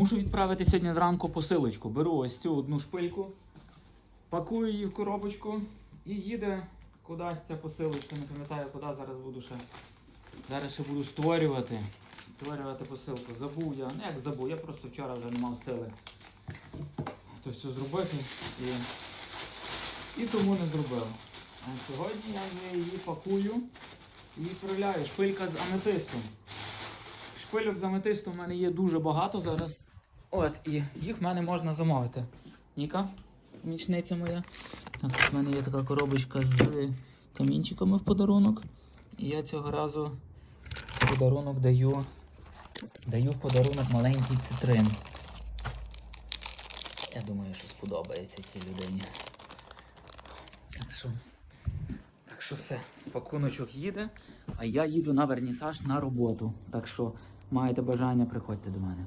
Мушу відправити сьогодні зранку посилочку. Беру ось цю одну шпильку, пакую її в коробочку і їде кудись ця посилочка. Не пам'ятаю, куди зараз буду ще. Зараз ще буду створювати. Створювати посилку. Забув я. Ну як забув, я просто вчора вже не мав сили то все зробити і, і тому не зробив. А сьогодні я її пакую і відправляю. Шпилька з аметистом. Шпильок з аметистом в мене є дуже багато зараз. От, і їх в мене можна замовити. Ніка, помічниця моя. Ось в мене є така коробочка з камінчиками в подарунок. І я цього разу подарунок даю, даю в подарунок маленький цитрин. Я думаю, що сподобається цій людині. Так що, так що все, пакуночок їде, а я їду на вернісаж на роботу. Так що маєте бажання, приходьте до мене.